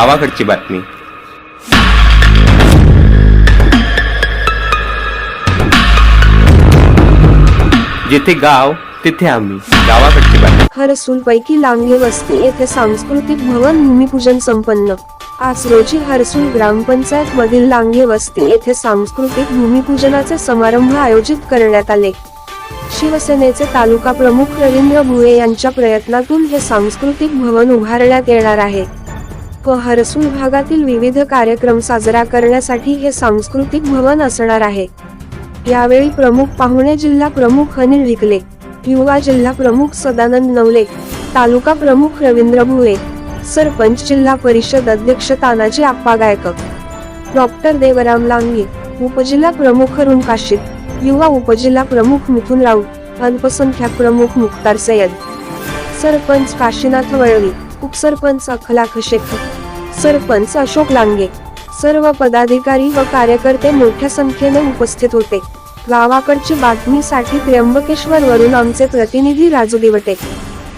गावाकडची बातमी. जिथे गाव तिथे आम्ही. गावाकडची बातमी. हरसूल पैकी लांगे वस्ती येथे सांस्कृतिक भवन भूमिपूजन संपन्न. आज रोजी हरसूल ग्रामपंचायत मधील लांगे वस्ती येथे सांस्कृतिक भूमिपूजनाचे समारंभ आयोजित करण्यात आले. शिवसेनेचे तालुका प्रमुख रवींद्र भुळे यांच्या प्रयत्नातून हे सांस्कृतिक भवन उभारण्यात येणार आहे. व हरसूल भागातील विविध कार्यक्रम साजरा करण्यासाठी हे सांस्कृतिक भवन असणार आहे. यावेळी प्रमुख पाहुणे जिल्हा प्रमुख अनिल ढिकले युवा जिल्हा प्रमुख सदानंद नवले तालुका प्रमुख रवींद्र भुळे सरपंच जिल्हा परिषद अध्यक्ष तानाजी आप्पा गायकक डॉक्टर देवराम लांगे उपजिल्हा प्रमुख अरुण काशीद युवा उपजिल्हा प्रमुख मिथुन राऊत अल्पसंख्याक प्रमुख मुख्तार सय्यद सरपंच काशीनाथ वळवी उपसरपंच अखलाख शेख सरपंच अशोक लांगे. सर्व पदाधिकारी व कार्यकर्ते मोठ्या संख्येने उपस्थित होते. गावाकडची बातमीसाठी त्र्यंबकेश्वर वरून आमचे प्रतिनिधी राजू दिवटे.